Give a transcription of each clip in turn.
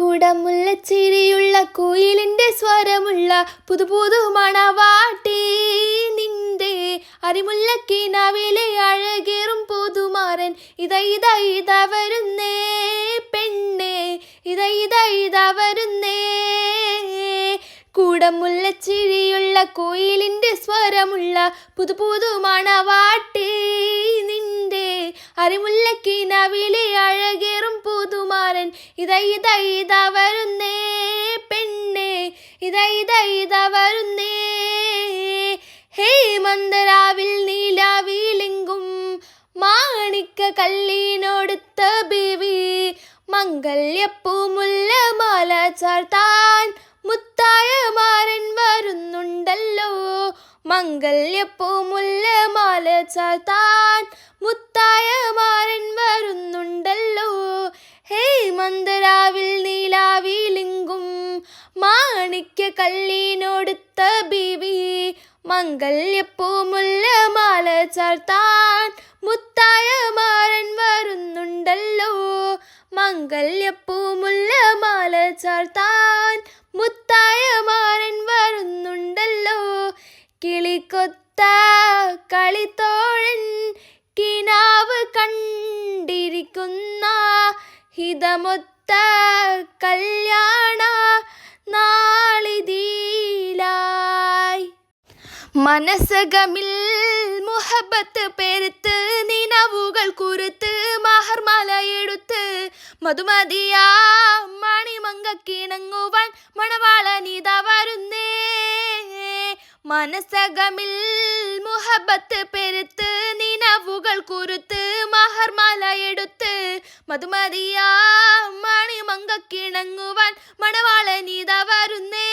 കുടമുല്ലച്ചിരിയുള്ള കുയിലിന്റെ സ്വരമുള്ള പുതുപുതു മണവാട്ടി നിന്റെ അരിമുല്ലക്കിനാവിലെ അഴകേറും പുതുമാരൻ. ഇത വരുന്നേ പെണ്ണേ. ഇത ഇത വരുന്നേ. കുടമുല്ലച്ചിരിയുള്ള കുയിലിന്റെ സ്വരമുള്ള പുതുപുതു മണവാട്ടി അരിമുല്ലക്കിനാവിലെ അഴകേറും പുതുമാരൻ ഇതൈതൈത ഇത ഇത വരുന്നേ പെണ്ണേ. ഇതൈതൈത ഇത ഇത വരുന്നേ. ഹേ മന്ദരാവിൽ നീലാവിലെങ്കും മാണിക്ക കല്ലിനോടുത്ത ബിവി. മംഗല്യപ്പൂമുല്ല മാല ചാർത്താൻ മുത്തായ മാരൻ വരുന്നുണ്ടല്ലോ. മംഗല്യപ്പൂമുല്ല മാല ചാർത്താൻ മുത്തായ മാണിക്യ കല്ലിനോടുത്ത ബിവി. മംഗല്യപ്പൂ മുല്ല മാല ചാർത്താൻ മുത്തായ മാരൻ വരുന്നുണ്ടല്ലോ. മംഗല്യപ്പൂ മുല്ല മാല ചാർത്താൻ മുത്തായ മാരൻ വരുന്നുണ്ടല്ലോ. കിളിക്കൊത്ത കളിത്തോഴൻ കിനാവ് കണ്ടിരിക്കുന്ന ഹിതമൊത്ത കല്യാണ നാളിതീലായി. മനസ്സകമിൽ മുഹബത്ത് പെരുത്ത് നിനവുകൾ കുരുത്ത് മഹർമാല എടുത്ത് മധുമതിയാ മണവാള മണവാളനിത വരുന്നേ. മനസ്സകമിൽ മുഹബത്ത് പെരുത്ത് നിനവുകൾ കുരുത്ത് മഹർമാല എടുത്ത് മധുമതിയാ മണിമങ്കക്കിണങ്ങുവാൻ മണവാളനിത വരുന്നേ.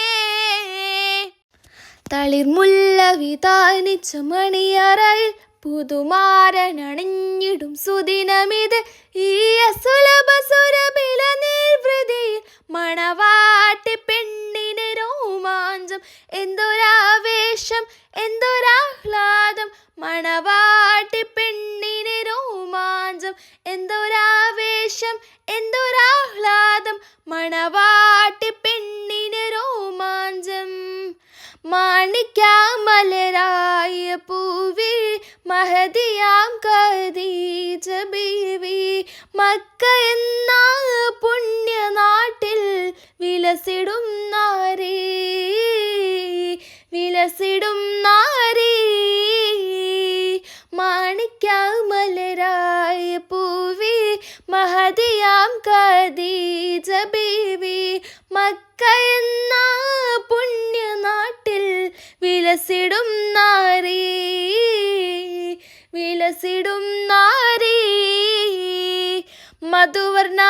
തളിർമുല്ല വിതാനിച്ച മണിയറയിൽ പുതുമാരനണിഞ്ഞിടും സുദിനമിത്. ഈ അസുലഭ സുരബില നിർവൃതിയിൽ മണവാട്ടി പെണ്ണിന് രോമാഞ്ചം. എന്തൊരാവേശം എന്തൊരാഹ്ലാദം മണവാട്ടി എന്തൊരാഹ്ലാദം മണവാട്ടി പെണ്ണിന് രോമാഞ്ചം. മാണിക്യാമലരായ പൂവി മഹതിയാം കദീജ ബീവി മക്ക എന്ന പുണ്യനാട്ടിൽ വിലസിടും നാരേ വിലസിടും നാരീ മഹതിയാം കദീജ ബീവി മക്ക എന്ന പുണ്യനാട്ടിൽ വിലസിടും നാരീ. വിലസിടും നാരീ. മധുവർണ